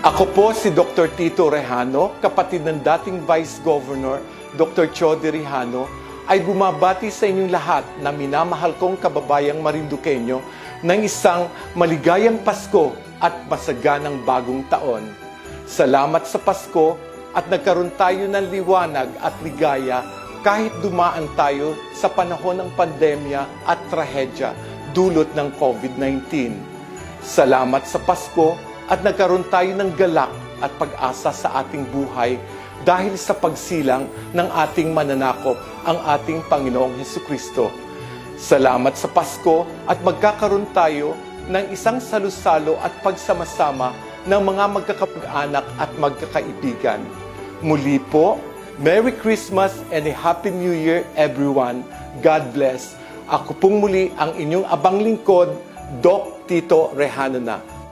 Ako po si Dr. Tito Rehano, kapatid ng dating Vice Governor Dr. Chody Rehano, ay bumabati sa inyong lahat na minamahal kong kababayang Marinduqueño ng isang maligayang Pasko at masaganang bagong taon. Salamat sa Pasko at nagkaroon tayo ng liwanag at ligaya kahit dumaan tayo sa panahon ng pandemya at trahedya dulot ng COVID-19. Salamat sa Pasko at nagkaroon tayo ng galak at pag-asa sa ating buhay dahil sa pagsilang ng ating mananakop, ang ating Panginoong Heso Kristo. Salamat sa Pasko at magkakaroon tayo ng isang salusalo at pagsama-sama ng mga magkakapag-anak at magkakaibigan. Muli po, Merry Christmas and a Happy New Year everyone. God bless. Ako pong muli ang inyong abang lingkod, Doc Tito Rehano na.